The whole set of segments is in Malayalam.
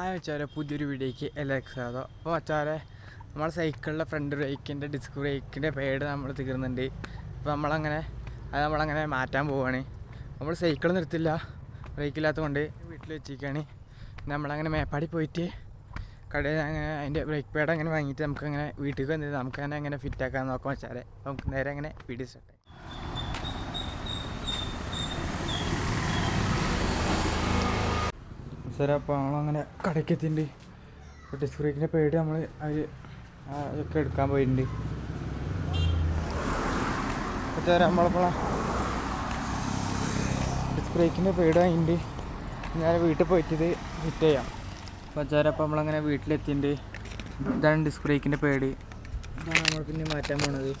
ആ വെച്ചാൽ പുതിയൊരു വീഡിയോയ്ക്ക് എല്ലാവർക്കും സ്വാഗതം. അപ്പോൾ വെച്ചാൽ നമ്മളെ സൈക്കിളിലെ ഫ്രണ്ട് ബ്രേക്കിന്റെ ഡിസ്ക് ബ്രേക്കിന്റെ പേഡ് നമ്മൾ തീർന്നുണ്ട്. അപ്പോൾ നമ്മളങ്ങനെ അത് നമ്മളങ്ങനെ മാറ്റാൻ പോവുകയാണ് നമ്മൾ സൈക്കിൾ നിർത്തില്ല ബ്രേക്കില്ലാത്തത് കൊണ്ട് വീട്ടിൽ വെച്ചിരിക്കുകയാണ് നമ്മളങ്ങനെ മേപ്പാടി പോയിട്ട് കടയിൽ അങ്ങനെ അതിന്റെ ബ്രേക്ക് പാഡ് അങ്ങനെ വാങ്ങിയിട്ട് നമുക്കങ്ങനെ വീട്ടിൽ വന്നിട്ട് നമുക്കങ്ങനെ അങ്ങനെ ഫിറ്റാക്കാൻ നോക്കാം വെച്ചാൽ നമുക്ക് നേരെ അങ്ങനെ വീഡിയോ സ്റ്റാർട്ട് സാറേ അപ്പോൾ നമ്മളങ്ങനെ കടയ്ക്ക് എത്തിയിട്ടുണ്ട് ഡിസ്ക് ബ്രേക്കിന്റെ പേടി നമ്മൾ അതിൽ അതൊക്കെ എടുക്കാൻ പോയിട്ടുണ്ട് സാറേ നമ്മളിപ്പോൾ ഡിസ്ക് ബ്രേക്കിന്റെ പേടി വാങ്ങിയിട്ടുണ്ട് ഞാൻ വീട്ടിൽ പോയിട്ട് ഫിറ്റ് ചെയ്യാം. അപ്പോൾ സാറേ അപ്പോൾ നമ്മളങ്ങനെ വീട്ടിലെത്തിയിട്ടുണ്ട് ഇതാണ് ഡിസ്ക് ബ്രേക്കിന്റെ പേടി. ഇതാണ് നമ്മൾ പിന്നെ മാറ്റാൻ പോണത്.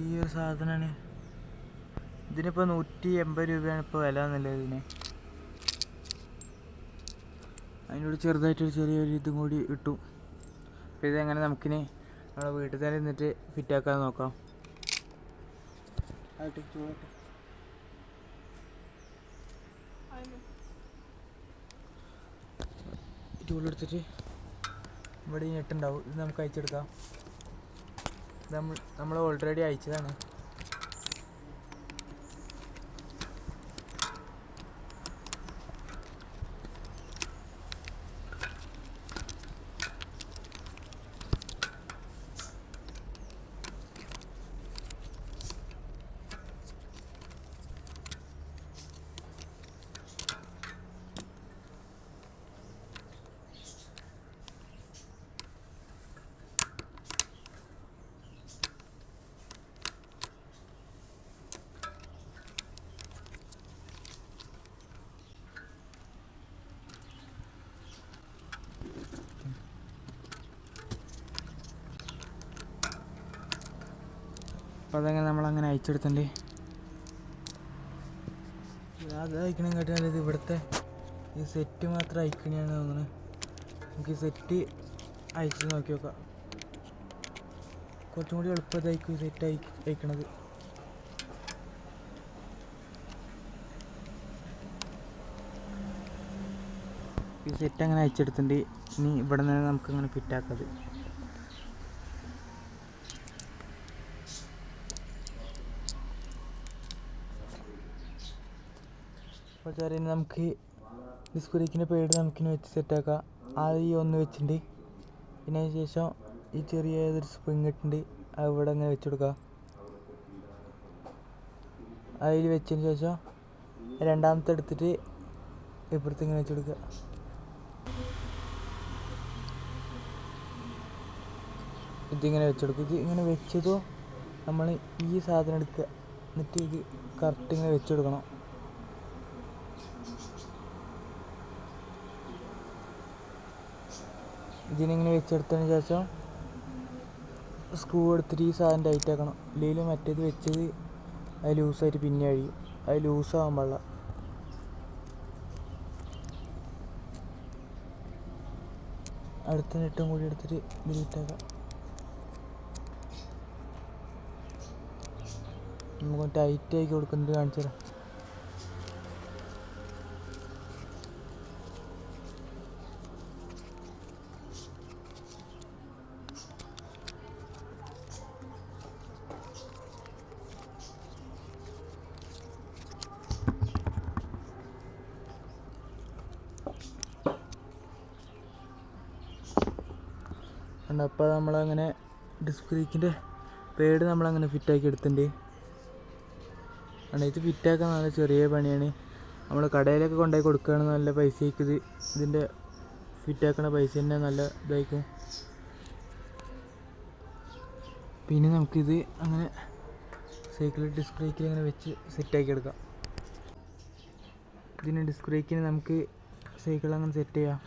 ഈ ഒരു സാധനമാണ് ഇതിനിപ്പോൾ നൂറ്റി എൺപത് രൂപയാണ് ഇപ്പോൾ വില എന്നുള്ളത് ഇതിന്. അതിനോട് ചെറുതായിട്ടൊരു ചെറിയൊരു ഇതും കൂടി ഇട്ടു. അപ്പോൾ ഇതെങ്ങനെ നമുക്കിനി നമ്മുടെ വീട്ടിൽ തന്നെ നിന്നിട്ട് ഫിറ്റാക്കാൻ നോക്കാം. ടൂളെടുത്തിട്ട് ഇവിടെ ഈ നെട്ടുണ്ടാവും ഇത് നമുക്ക് അയച്ചെടുക്കാം. നമ്മൾ നമ്മൾ ഓൾറെഡി അയച്ചതാണ്. അപ്പോൾ അതങ്ങനെ നമ്മളങ്ങനെ അയച്ചെടുത്തിട്ടുണ്ട് അത് അയക്കണം കേട്ടാൽ ഇത് ഇവിടുത്തെ ഈ സെറ്റ് മാത്രം അയക്കണെയാണ് തോന്നുന്നത് നമുക്ക് ഈ സെറ്റ് അയച്ച് നോക്കി നോക്കാം. കുറച്ചും കൂടി ഈ സെറ്റ് അയ അയക്കണത്. ഈ സെറ്റ് അങ്ങനെ അയച്ചെടുത്തിട്ടുണ്ട് ഇനി ഇവിടെ നിന്ന് നമുക്കങ്ങനെ അങ്ങനെ ഫിറ്റാക്കാത് സാറേ ഇനി നമുക്ക് ഡിസ്ക് ബ്രേക്കിന്റെ പേട് നമുക്കിനി വെച്ച് സെറ്റാക്കാം ആദ്യം ഈ ഒന്ന് വെച്ചിട്ടുണ്ട്. പിന്നെ അതിന് ശേഷം ഈ ചെറിയ ഏതൊരു സ്പ്രിങ് ഇട്ടുണ്ട് അത് ഇവിടെ അങ്ങനെ വെച്ച് കൊടുക്കുക അതിൽ വെച്ചതിന് ശേഷം രണ്ടാമത്തെ എടുത്തിട്ട് ഇപ്പുറത്ത് ഇങ്ങനെ വെച്ച് കൊടുക്കുക. ഇതിങ്ങനെ വെച്ചെടുക്കും ഇത് ഇങ്ങനെ വെച്ചതോ നമ്മൾ ഈ സാധനം എടുക്കുക. എന്നിട്ട് ഇത് കറക്റ്റ് ഇങ്ങനെ വെച്ചെടുക്കണം ഇതിനിങ്ങനെ വെച്ചെടുത്തതിന് ശേഷം സ്ക്രൂ എടുത്തിട്ട് ഈ സാധനം ടൈറ്റ് ആക്കണം. ഇല്ലെങ്കിൽ മറ്റേത് വെച്ചത് അത് ലൂസായിട്ട് പിന്നെ അഴിയും. അത് ലൂസാകാൻ പാടില്ല. അടുത്ത നെട്ടും കൂടി എടുത്തിട്ട് ഇതിലിട്ടേക്കാം നമുക്ക് ടൈറ്റ് ആക്കി കൊടുക്കുന്നത് കാണിച്ചു തരാം ഉണ്ട് അപ്പോൾ നമ്മളങ്ങനെ ഡിസ്ക് ബ്രേക്കിന്റെ പേഡ് നമ്മളങ്ങനെ ഫിറ്റാക്കി എടുത്തിട്ടുണ്ട് ആണ് ഇത് ഫിറ്റാക്കാൻ നല്ല ചെറിയ പണിയാണ്. നമ്മൾ കടയിലൊക്കെ കൊണ്ടുപോയി കൊടുക്കുകയാണ് നല്ല പൈസയ്ക്ക് ഇത് ഇതിന്റെ ഫിറ്റാക്കണ പൈസ തന്നെ നല്ല ഇതായിരിക്കും പിന്നെ നമുക്കിത് അങ്ങനെ സൈക്കിൾ ഡിസ്ക് ബ്രേക്കിൽ അങ്ങനെ വെച്ച് സെറ്റാക്കി എടുക്കാം. ഇതിന് ഡിസ്ക് ബ്രേക്കിന് നമുക്ക് സൈക്കിൾ അങ്ങനെ സെറ്റ് ചെയ്യാം.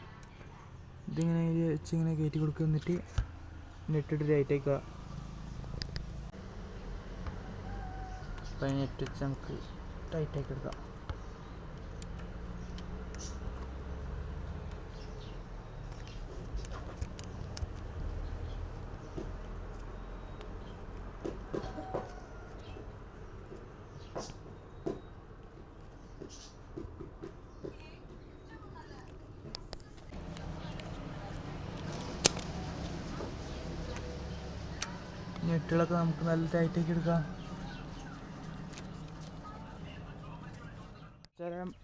ഇതിങ്ങനെ വെച്ച് ഇങ്ങനെ കയറ്റി കൊടുക്കുക. എന്നിട്ട് നെറ്റിട്ട് ലൈറ്റേക്കുക അപ്പം നെറ്റ് വെച്ച് നമുക്ക് ടൈറ്റ് ആക്കി എടുക്കാം. നെറ്റുകളൊക്കെ നമുക്ക് നല്ല ടൈറ്റാക്കി എടുക്കാം.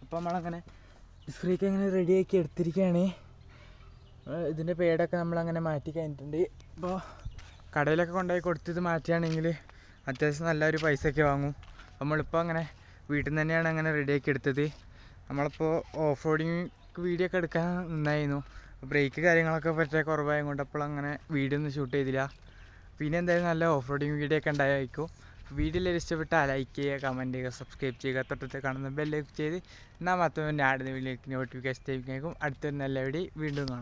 അപ്പം നമ്മളങ്ങനെ ഡിസ്ക്രീക്ക് അങ്ങനെ റെഡിയാക്കി എടുത്തിരിക്കുകയാണ്. ഇതിന്റെ പേടൊക്കെ നമ്മളങ്ങനെ മാറ്റി കഴിഞ്ഞിട്ടുണ്ട്. ഇപ്പോൾ കടയിലൊക്കെ കൊണ്ടുപോയി കൊടുത്തിത് മാറ്റുകയാണെങ്കിൽ അത്യാവശ്യം നല്ലൊരു പൈസയൊക്കെ വാങ്ങും. നമ്മളിപ്പോൾ അങ്ങനെ വീട്ടിൽ നിന്ന് തന്നെയാണ് അങ്ങനെ റെഡിയാക്കി എടുത്തത്. നമ്മളിപ്പോൾ ഓഫ് റോഡിങ് വീഡിയോ ഒക്കെ എടുക്കാൻ നിന്നായിരുന്നു. ബ്രേക്ക് കാര്യങ്ങളൊക്കെ പറ്റേ കുറവായത് കൊണ്ട് അപ്പോൾ അങ്ങനെ വീഡിയോ ഒന്നും ഷൂട്ട് ചെയ്തില്ല. പിന്നെ എന്തായാലും നല്ല ഓഫ് റോഡിങ് വീഡിയോ ഒക്കെ ഉണ്ടായിരിക്കും വീഡിയോ എല്ലാവരും ഇഷ്ടപ്പെട്ടാൽ ലൈക്ക് ചെയ്യുക കമന്റ് ചെയ്യുക സബ്സ്ക്രൈബ് ചെയ്യുക. തൊട്ടത്തെ കാണുന്ന ബെല്ലൈക്ക് ചെയ്ത് മാത്രമേ ഞാൻ ആടുന്ന വീഡിയോക്ക് നോട്ടിഫിക്കേഷൻ ലഭിക്കും അടുത്തൊരു നല്ല വീഡിയോ വീണ്ടും കാണാം.